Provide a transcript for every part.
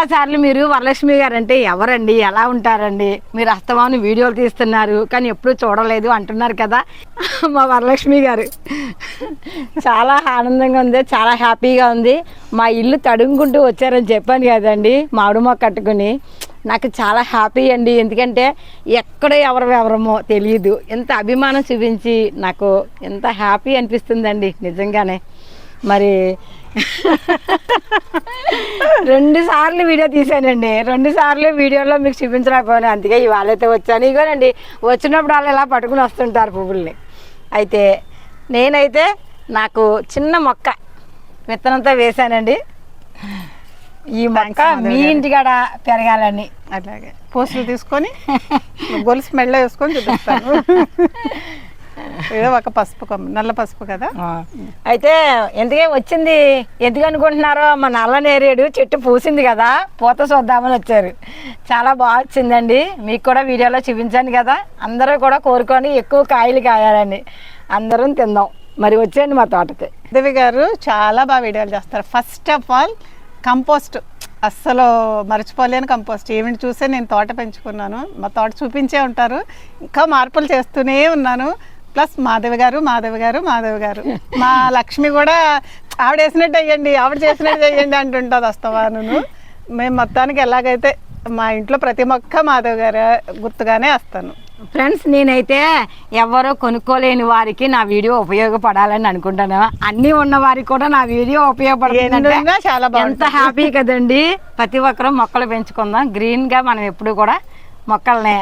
చాలా సార్లు మీరు వరలక్ష్మి గారు అంటే ఎవరండి? ఎలా ఉంటారండి? మీరు అస్తమాను వీడియోలు తీస్తున్నారు కానీ ఎప్పుడూ చూడలేదు అంటున్నారు కదా మా వరలక్ష్మి గారు. చాలా ఆనందంగా ఉంది చాలా హ్యాపీగా ఉంది. మా ఇల్లు తడుముకుంటూ వచ్చారని చెప్పాను కదండి మామిడి మొక్క కట్టుకుని. నాకు చాలా హ్యాపీ అండి ఎందుకంటే ఎక్కడ ఎవరు ఎవరమో తెలియదు ఎంత అభిమానం చూపించి నాకు ఎంత హ్యాపీ అనిపిస్తుందండి నిజంగానే. మరి రెండు సార్లు వీడియో తీసానండి రెండు సార్లు వీడియోలో మీకు చూపించలేకపోయాను. అందుకే ఇవాళ అయితే వచ్చాను. ఇగోనండి వచ్చినప్పుడు వాళ్ళు ఇలా పట్టుకుని వస్తుంటారు పువ్వుల్ని. అయితే నేనైతే నాకు చిన్న మొక్క విత్తనంతో వేశానండి. ఈ మొక్క మీ ఇంటికాడ పెరగాలని అట్లాగే. పోస్టులు తీసుకొని గొలుసు మెళ్ళ వేసుకొని చూపిస్తాను. ఏదో ఒక పసుపు కొమ్మ నల్ల పసుపు కదా? అయితే ఎందుకే వచ్చింది? ఎందుకు అనుకుంటున్నారో మా నల్ల నేరేడు చెట్టు పూసింది కదా పూత చూద్దామని వచ్చారు. చాలా బాగా వచ్చిందండి. మీకు కూడా వీడియోలో చూపించాను కదా. అందరూ కూడా కోరుకొని ఎక్కువ కాయలు కాయాలని అందరం తిందాం. మరి వచ్చేయండి మా తోటకి. దేవి గారు చాలా బాగా వీడియోలు చేస్తారు. ఫస్ట్ ఆఫ్ ఆల్ కంపోస్ట్ అస్సలు మర్చిపోలేని కంపోస్ట్ ఈవెంట్ చూసే నేను తోట పెంచుకున్నాను. మా తోట చూపించే ఉంటారు. ఇంకా మార్పులు చేస్తూనే ఉన్నాను. ప్లస్ మాధవి గారు మాధవి గారు మాధవి గారు. మా లక్ష్మి కూడా ఆవిడ వేసినట్టు అయ్యండి ఆవిడ చేసినట్టు చెయ్యండి అంటుంటుంది వస్తావాను మేము మొత్తానికి ఎలాగైతే మా ఇంట్లో ప్రతి మొక్క మాధవి గారు గుర్తుగానే వస్తాను. ఫ్రెండ్స్ నేనైతే ఎవరో కొనుక్కోలేని వారికి నా వీడియో ఉపయోగపడాలని అనుకుంటాను. అన్నీ ఉన్న వారికి కూడా నా వీడియో ఉపయోగపడుతుందంటే ఎన్నున్నా చాలా ఎంత హ్యాపీ కదండి. ప్రతి ఒక్కరూ మొక్కలు పెంచుకుందాం. గ్రీన్గా మనం ఎప్పుడు కూడా మొక్కల్ని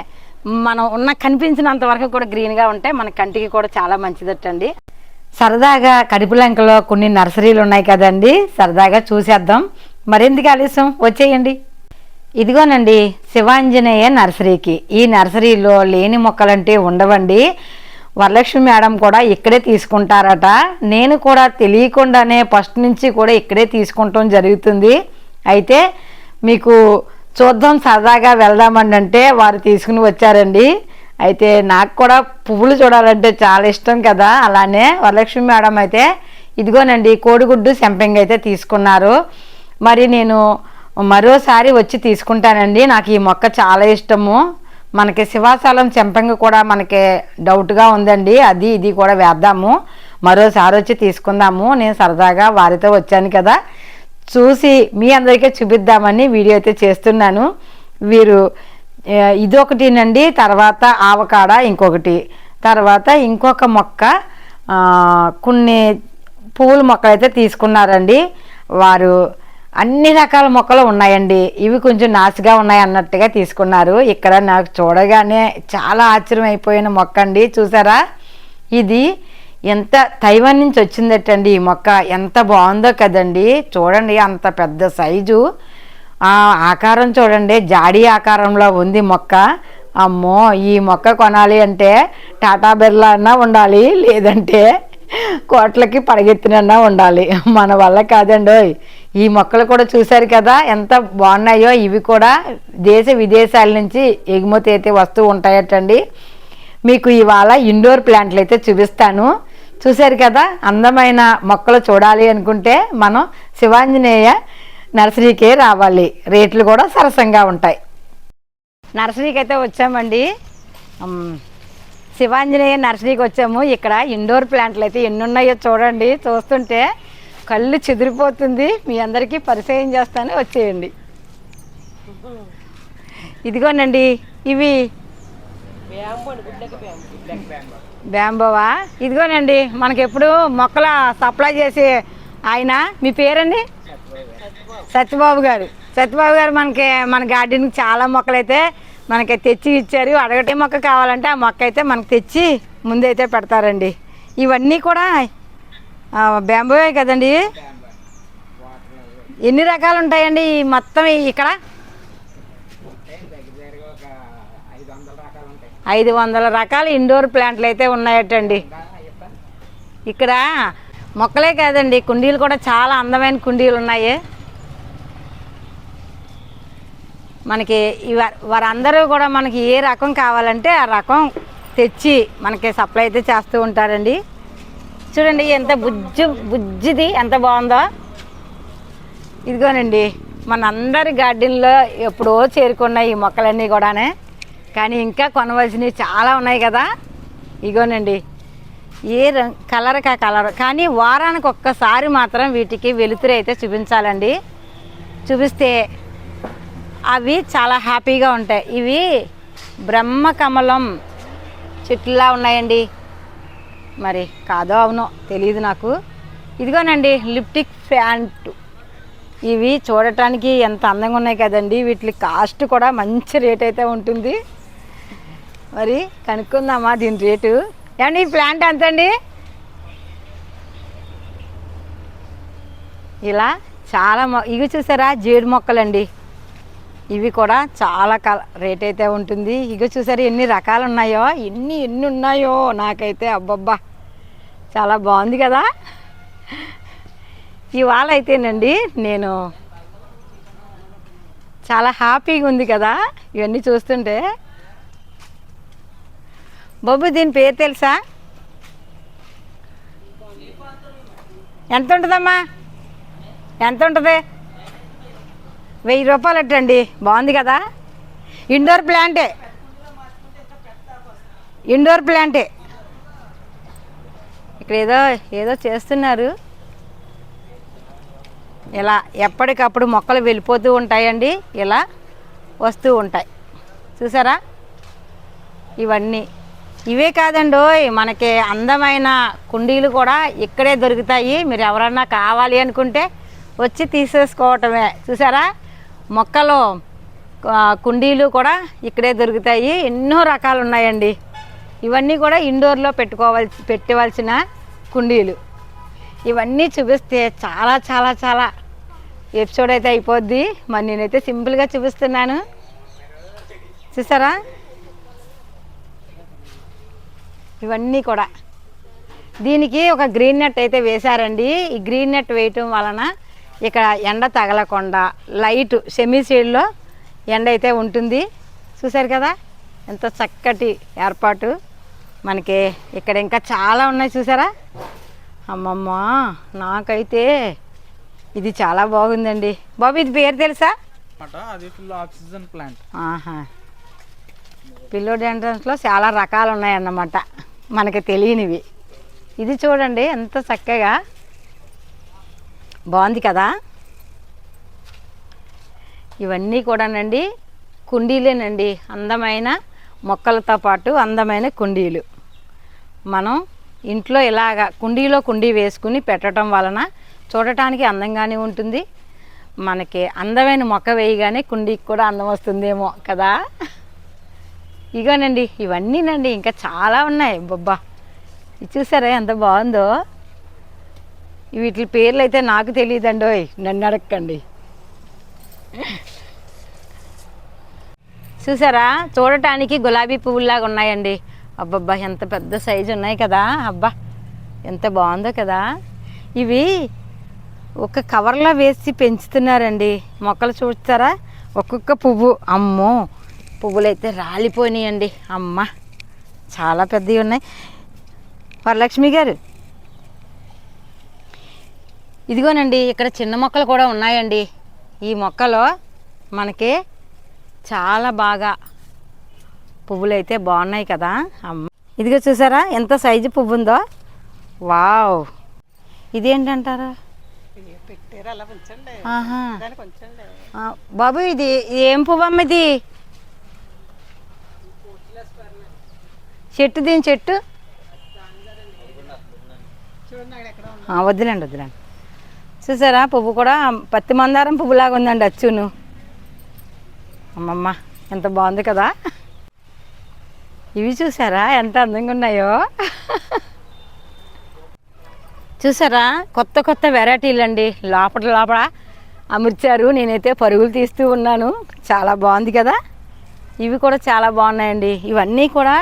మనం ఉన్న కనిపించినంత వరకు కూడా గ్రీన్గా ఉంటే మన కంటికి కూడా చాలా మంచిదటండి. సరదాగా కడుపులంకలో కొన్ని నర్సరీలు ఉన్నాయి కదండి. సరదాగా చూసేద్దాం. మరెందుకు ఆలస్యం? వచ్చేయండి. ఇదిగోనండి శివాంజనేయ నర్సరీకి. ఈ నర్సరీలో లేని మొక్కలంటే ఉండవండి. వరలక్ష్మి మేడం కూడా ఇక్కడే తీసుకుంటారట. నేను కూడా తెలియకుండానే ఫస్ట్ నుంచి కూడా ఇక్కడే తీసుకుంటాం జరుగుతుంది. అయితే మీకు చూద్దాం సరదాగా వెళ్దామండి అంటే వారు తీసుకుని వచ్చారండి. అయితే నాకు కూడా పువ్వులు చూడాలంటే చాలా ఇష్టం కదా. అలానే వరలక్ష్మి మేడం అయితే ఇదిగోనండి కోడిగుడ్డు సెంపింగ్ అయితే తీసుకున్నారు. మరి నేను మరోసారి వచ్చి తీసుకుంటానండి. నాకు ఈ మొక్క చాలా ఇష్టము. మనకి శివాసాలం చెంపంగి కూడా మనకి డౌట్గా ఉందండి. అది ఇది కూడా వేద్దాము. మరోసారి వచ్చి తీసుకుందాము. నేను సరదాగా వారితో వచ్చాను కదా. చూసి మీ అందరికీ చూపిద్దామని వీడియో అయితే చేస్తున్నాను. వీరు ఇదొకటినండి తర్వాత ఆవకాడ ఇంకొకటి. తర్వాత ఇంకొక మొక్క కొన్ని పువ్వుల మొక్కలు అయితే తీసుకున్నారండి. వారు అన్ని రకాల మొక్కలు ఉన్నాయండి. ఇవి కొంచెం నాసుగా ఉన్నాయి అన్నట్టుగా తీసుకున్నారు. ఇక్కడ నాకు చూడగానే చాలా ఆశ్చర్యం అయిపోయిన మొక్క అండి చూసారా? ఇది ఎంత తైవాన్ నుంచి వచ్చిందటండి ఈ మొక్క? ఎంత బాగుందో కదండి. చూడండి అంత పెద్ద సైజు. ఆకారం చూడండి జాడీ ఆకారంలో ఉంది మొక్క. అమ్మో ఈ మొక్క కొనాలి అంటే టాటా బిర్లా అన్నా ఉండాలి లేదంటే కోట్లకి పడగెత్తినన్నా ఉండాలి. మన వల్ల కాదండి ఈ మొక్కలు కూడా చూశారు కదా ఎంత బాగున్నాయో. ఇవి కూడా దేశ విదేశాల నుంచి ఎగుమతి అయితే వస్తూ ఉంటాయటండి. మీకు ఇవాళ ఇండోర్ ప్లాంట్లు అయితే చూపిస్తాను. చూశారు కదా? అందమైన మొక్కలు చూడాలి అనుకుంటే మనం శివాంజనేయ నర్సరీకే రావాలి. రేట్లు కూడా సరసంగా ఉంటాయి. నర్సరీకి అయితే వచ్చామండి శివాంజనేయ నర్సరీకి వచ్చాము. ఇక్కడ ఇండోర్ ప్లాంట్లు అయితే ఎన్ని ఉన్నాయో చూడండి. చూస్తుంటే కళ్ళు చెదిరిపోతుంది. మీ అందరికీ పరిచయం చేస్తాను. వచ్చేయండి. ఇదిగోనండి ఇవి బ్యాంబోవా ఇదిగోనండి మనకి ఎప్పుడు మొక్కల సప్లై చేసే ఆయన. మీ పేరండి? సత్యబాబు గారు. సత్యబాబు గారు మనకి మన గార్డెన్కి చాలా మొక్కలు అయితే మనకి తెచ్చి ఇచ్చారు. అడగటే మొక్క కావాలంటే ఆ మొక్క అయితే మనకు తెచ్చి ముందైతే పెడతారండి. ఇవన్నీ కూడా బ్యాంబోవే కదండి? ఎన్ని రకాలు ఉంటాయండి మొత్తం ఇక్కడ? ఐదు వందల రకాల ఇండోర్ ప్లాంట్లు అయితే ఉన్నాయటండి. ఇక్కడ మొక్కలే కాదండి కుండీలు కూడా చాలా అందమైన కుండీలు ఉన్నాయి. మనకి వారందరూ కూడా మనకి ఏ రకం కావాలంటే ఆ రకం తెచ్చి మనకి సప్లై అయితే చేస్తూ ఉంటారండి. చూడండి ఎంత బుజ్జు బుజ్జిది ఎంత బాగుందో. ఇదిగోనండి మనందరి గార్డెన్లో ఎప్పుడో చేరుకున్నాయి ఈ మొక్కలన్నీ కూడానే. కానీ ఇంకా కొనవలసినవి చాలా ఉన్నాయి కదా. ఇగోనండి. ఏ రంగ్ కలర్ కా కలర్. కానీ వారానికి ఒక్కసారి మాత్రం వీటికి వెలుతురు అయితే చూపించాలండి. చూపిస్తే అవి చాలా హ్యాపీగా ఉంటాయి. ఇవి బ్రహ్మకమలం చెట్లులా ఉన్నాయండి. మరి కాదో అవునో తెలియదు నాకు. ఇదిగోనండి లిప్టిక్ ప్యాంటు. ఇవి చూడటానికి ఎంత అందంగా ఉన్నాయి కదండి. వీటి కాస్ట్ కూడా మంచి రేట్ అయితే ఉంటుంది. మరి కనుక్కుందామా దీని రేటు? ఏమండి ఈ ప్లాంట్ ఎంత అండి ఇలా చాలా మొ ఇవి చూసారా? జేడు మొక్కలండి. ఇవి కూడా చాలా కల రేట్ అయితే ఉంటుంది. ఇక చూసారా ఎన్ని రకాలు ఉన్నాయో ఎన్ని ఎన్ని ఉన్నాయో? నాకైతే అబ్బబ్బా! చాలా బాగుంది కదా? ఇవాళ అయితేనండి నేను చాలా హ్యాపీగా ఉంది కదా? ఇవన్నీ చూస్తుంటే బొబ్బు దీని పేరు తెలుసా? ఎంత ఉంటుందమ్మా ఎంత ఉంటుంది వెయ్యి రూపాయలు అట్టండి. బాగుంది కదా? ఇండోర్ ప్లాంటే. ఇండోర్ ప్లాంటే. ఇక్కడ ఏదో ఏదో చేస్తున్నారు. ఇలా ఎప్పటికప్పుడు మొక్కలు వెళ్ళిపోతూ ఉంటాయండి. ఇలా వస్తూ ఉంటాయి. చూసారా? ఇవన్నీ. ఇవే కాదండి మనకి అందమైన కుండీలు కూడా ఇక్కడే దొరుకుతాయి. మీరు ఎవరన్నా కావాలి అనుకుంటే వచ్చి తీసేసుకోవటమే. చూసారా? మొక్కలు కుండీలు కూడా ఇక్కడే దొరుకుతాయి. ఎన్నో రకాలు ఉన్నాయండి. ఇవన్నీ కూడా ఇండోర్లో పెట్టుకోవాల్సి పెట్టవలసిన కుండీలు. ఇవన్నీ చూపిస్తే చాలా చాలా చాలా ఎపిసోడ్ అయితే అయిపోద్ది. మరి నేనైతే సింపుల్గా చూపిస్తున్నాను. చూసారా? ఇవన్నీ కూడా. దీనికి ఒక గ్రీన్ నెట్ అయితే వేశారండి. ఈ గ్రీన్ నెట్ వేయటం వలన ఇక్కడ ఎండ తగలకుండా లైట్ సెమీ షేడ్లో ఎండ అయితే ఉంటుంది. చూసారు కదా? ఎంత చక్కటి ఏర్పాటు. మనకి ఇక్కడ ఇంకా చాలా ఉన్నాయి చూసారా అమ్మమ్మ నాకైతే ఇది చాలా బాగుందండి. బాబు ఇది పేరు తెలుసా? ఆక్సిజన్ ప్లాంట్ ఆహా. పిల్లోడెంట్రన్స్లో చాలా రకాలు ఉన్నాయన్నమాట. మనకి తెలియనివి. ఇది చూడండి ఎంత చక్కగా. బాగుంది కదా? ఇవన్నీ కూడానండి కుండీలేనండి. అందమైన మొక్కలతో పాటు అందమైన కుండీలు. మనం ఇంట్లో ఇలాగా కుండీలో కుండీ వేసుకుని పెట్టడం వలన చూడటానికి అందంగానే ఉంటుంది. మనకి అందమైన మొక్క వేయగానే కుండీకి కూడా అందం వస్తుందేమో కదా? ఇగోనండి ఇవన్నీనండి ఇంకా చాలా ఉన్నాయి. బొబ్బా ఇది చూసారా ఎంత బాగుందో? వీటి పేర్లు అయితే నాకు తెలియదండోయ్ నన్ను అడగండి చూసారా? చూడటానికి గులాబీ పువ్వులాగా ఉన్నాయండి. అబ్బబ్బా ఎంత పెద్ద సైజు ఉన్నాయి కదా. అబ్బా ఎంత బాగుందో కదా. ఇవి ఒక కవర్లో వేసి పెంచుతున్నారండి. మొక్కలు చూస్తారా? ఒక్కొక్క పువ్వు. అమ్మో! పువ్వులు అయితే రాలిపోయినాయండి. అమ్మ చాలా పెద్దవి ఉన్నాయి. వరలక్ష్మి గారు ఇదిగోనండి ఇక్కడ చిన్న మొక్కలు కూడా ఉన్నాయండి. ఈ మొక్కలో మనకి చాలా బాగా పువ్వులు అయితే బాగున్నాయి కదా. అమ్మ ఇదిగో చూసారా ఎంత సైజు పువ్వు ఉందో వావ్! ఇదేంటంటారు? బాబు ఇది ఏం పువ్వు అమ్మ ఇది? చెట్టు దీని చెట్టు. వద్దులేండి వద్దులేండి. చూసారా పువ్వు కూడా పత్తి మందారం పువ్వులాగా ఉందండి అచ్చును. అమ్మమ్మ ఎంత బాగుంది కదా. ఇవి చూసారా ఎంత అందంగా ఉన్నాయో. చూసారా కొత్త కొత్త వెరైటీలు అండి. లోపల లోపల అమర్చారు. నేనైతే పరుగులు తీస్తూ ఉన్నాను. చాలా బాగుంది కదా. ఇవి కూడా చాలా బాగున్నాయండి. ఇవన్నీ కూడా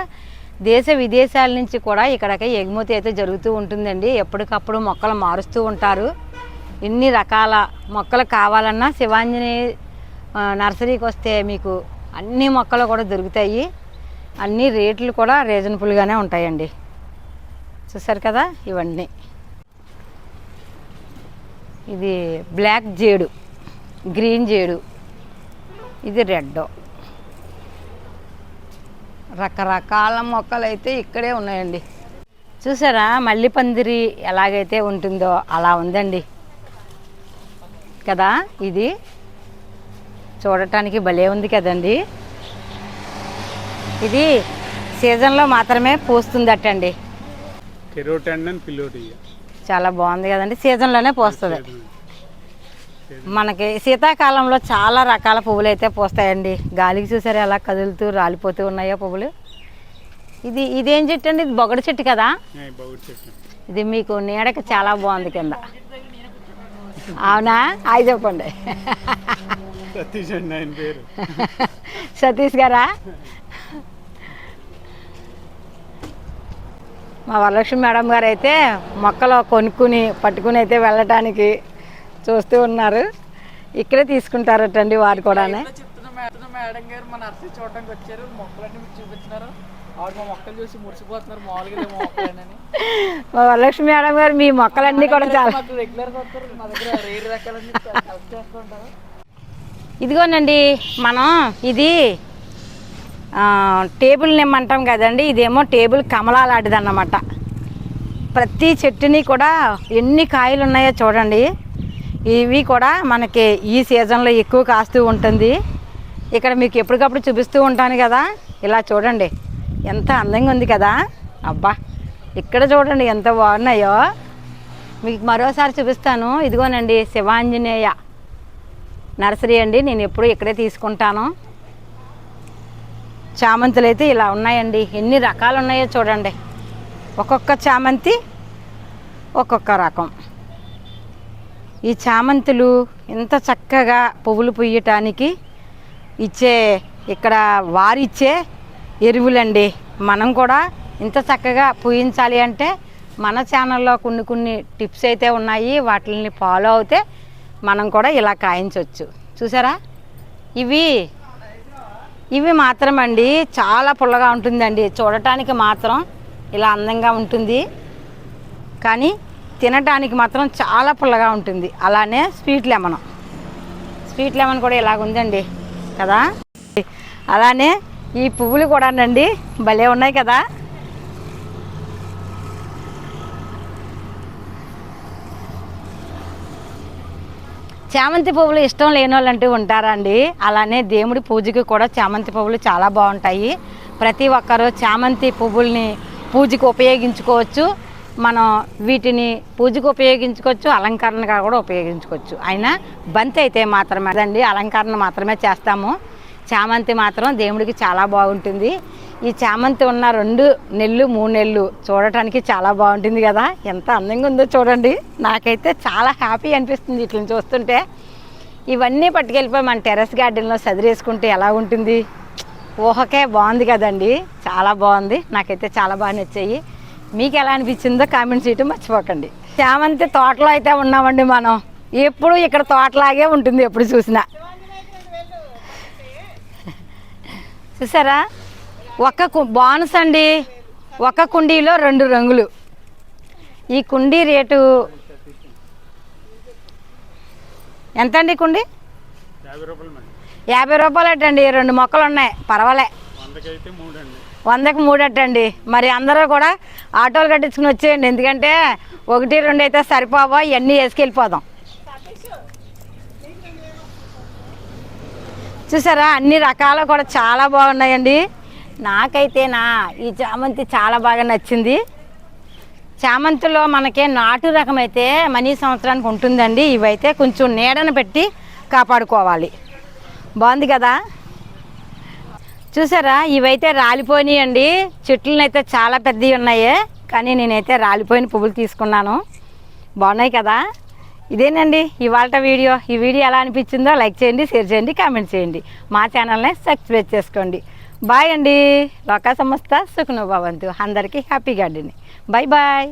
దేశ విదేశాల నుంచి కూడా ఇక్కడికి ఎగుమతి అయితే జరుగుతూ ఉంటుందండి. ఎప్పటికప్పుడు మొక్కలు మారుస్తూ ఉంటారు. ఎన్ని రకాల మొక్కలు కావాలన్నా శివాంజనేయ నర్సరీకి వస్తే మీకు అన్ని మొక్కలు కూడా దొరుకుతాయి. అన్ని రేట్లు కూడా రీజనబుల్గానే ఉంటాయండి. చూసారు కదా ఇవన్నీ. ఇది బ్లాక్ జేడు గ్రీన్ జేడు. ఇది రెడ్ రకరకాల మొక్కలు అయితే ఇక్కడే ఉన్నాయండి. చూసారా? మల్లి పందిరి ఎలాగైతే ఉంటుందో అలా ఉందండి. కదా? ఇది చూడటానికి భలే ఉంది కదండి. ఇది సీజన్లో మాత్రమే పూస్తుందటండి. చాలా బాగుంది కదండి. సీజన్లోనే పూస్తుంది. మనకి శీతాకాలంలో చాలా రకాల పువ్వులు అయితే పూస్తాయండి. గాలికి చూసారా ఎలా కదులుతూ రాలిపోతూ ఉన్నాయో పువ్వులు. ఇది ఇదేం చెట్టు అండి? ఇది బొగడ చెట్టు కదా? ఇది మీకు నీడకి చాలా బాగుంది కింద. అవునా? అయి చెప్పండి. సతీష్ అండి ఆయన పేరు. సతీష్ గారా? మా వరలక్ష్మి మేడం గారు అయితే మొక్కలు కొనుక్కుని పట్టుకుని అయితే వెళ్ళటానికి చూస్తూ ఉన్నారు. ఇక్కడే తీసుకుంటారటండి వారు కూడానే. చెప్తున్న మేడం గారు మన చూడడానికి వచ్చారు. మొక్కలన్నీ మీకు చూపించినారు. వరలక్ష్మి మేడం గారు మీ మొక్కలన్నీ కూడా చాలా ఇదిగోనండి మనం ఇది టేబుల్ నిమ్మంటాం కదండి. ఇదేమో టేబుల్ కమలాలాంటిది అన్నమాట ప్రతి చెట్టుని కూడా ఎన్ని కాయలు ఉన్నాయో చూడండి. ఇవి కూడా మనకి ఈ సీజన్లో ఎక్కువ కాస్తూ ఉంటుంది. ఇక్కడ మీకు ఎప్పటికప్పుడు చూపిస్తూ ఉంటాను కదా. ఇలా చూడండి. ఎంత అందంగా ఉంది కదా. అబ్బా! ఇక్కడ చూడండి ఎంత బాగున్నాయో. మీకు మరోసారి చూపిస్తాను. ఇదిగోనండి శివాంజనేయ నర్సరీ అండి. నేను ఎప్పుడు ఇక్కడే తీసుకుంటాను. చామంతులు అయితే ఇలా ఉన్నాయండి. ఎన్ని రకాలు ఉన్నాయో చూడండి. ఒక్కొక్క చామంతి ఒక్కొక్క రకం. ఈ చామంతులు ఇంత చక్కగా పువ్వులు పుయ్యటానికి ఇచ్చే ఇక్కడ వారిచ్చే ఎరువులండి. మనం కూడా ఇంత చక్కగా పూయించాలి అంటే మన ఛానల్లో కొన్ని కొన్ని టిప్స్ అయితే ఉన్నాయి. వాటిని ఫాలో అవుతే మనం కూడా ఇలా కాయించవచ్చు చూసారా? ఇవి ఇవి మాత్రం అండి చాలా పుల్లగా ఉంటుందండి. చూడటానికి మాత్రం ఇలా అందంగా ఉంటుంది. కానీ తినడానికి మాత్రం చాలా పుల్లగా ఉంటుంది. అలానే స్వీట్ లెమన్. స్వీట్ లెమన్ కూడా ఇలాగ ఉందండి. కదా? అలానే ఈ పువ్వులు కూడానండి భలే ఉన్నాయి కదా? చామంతి పువ్వులు ఇష్టం లేని వాళ్ళు అంటూ ఉంటారా అండి? అలానే దేవుడి పూజకి కూడా చామంతి పువ్వులు చాలా బాగుంటాయి. ప్రతి ఒక్కరూ చామంతి పువ్వుల్ని పూజకు ఉపయోగించుకోవచ్చు. మనం వీటిని పూజకు ఉపయోగించుకోవచ్చు అలంకరణగా కూడా ఉపయోగించుకోవచ్చు. అయినా బంతి అయితే మాత్రమే అదండి అలంకరణ మాత్రమే చేస్తాము. చామంతి మాత్రం దేవుడికి చాలా బాగుంటుంది. ఈ చామంతి ఉన్న రెండు నెల్లు మూడు నెలలు చూడటానికి చాలా బాగుంటుంది కదా. ఎంత అందంగా ఉందో చూడండి. నాకైతే చాలా హ్యాపీ అనిపిస్తుంది ఇట్లని చూస్తుంటే. ఇవన్నీ పట్టుకెళ్ళిపోయి మన టెర్రస్ గార్డెన్లో సదిరేసుకుంటే ఎలా ఉంటుంది? ఊహకే బాగుంది కదండి. చాలా బాగుంది. నాకైతే చాలా బాగా నచ్చాయి. మీకు ఎలా అనిపించిందో కామెంట్ చేయటం మర్చిపోకండి. చామంతి తోటలో అయితే ఉన్నామండి మనం. ఎప్పుడు ఇక్కడ తోటలాగే ఉంటుంది ఎప్పుడు చూసినా. చూసారా? ఒక కు- బోనస్ అండి. ఒక కుండీలో రెండు రంగులు. ఈ కుండీ రేటు ఎంత అండి కుండీ? యాభై రూపాయలు అట్టండి రెండు మొక్కలు ఉన్నాయి. పర్వాలే. అండి వందకు మూడు అట్టండి. మరి అందరూ కూడా ఆటోలు కట్టించుకుని వచ్చేయండి. ఎందుకంటే ఒకటి రెండు అయితే సరిపోవా ఇవన్నీ వేసుకెళ్ళిపోదాం. చూసారా అన్ని రకాలు కూడా చాలా బాగున్నాయండి. నాకైతే నా ఈ చామంతి చాలా బాగా నచ్చింది. చామంతిలో మనకి నాటు రకం అయితే మనీ సంవత్సరానికి ఉంటుందండి. ఇవైతే కొంచెం నీడను పెట్టి కాపాడుకోవాలి. బాగుంది కదా? చూసారా? ఇవైతే రాలిపోయినాయండి చెట్లను అయితే చాలా పెద్దవి ఉన్నాయి. కానీ నేనైతే రాలిపోయిన పువ్వులు తీసుకున్నాను. బాగున్నాయి కదా? ఇదేనండి ఇవాళ వీడియో. ఈ వీడియో ఎలా అనిపించిందో లైక్ చేయండి షేర్ చేయండి కామెంట్ చేయండి. మా ఛానల్ని సబ్స్క్రైబ్ చేసుకోండి. బాయ్ అండి. లోకా సంస్థ సుఖను భవంతు అందరికీ హ్యాపీ గార్డెన్ బాయ్ బాయ్.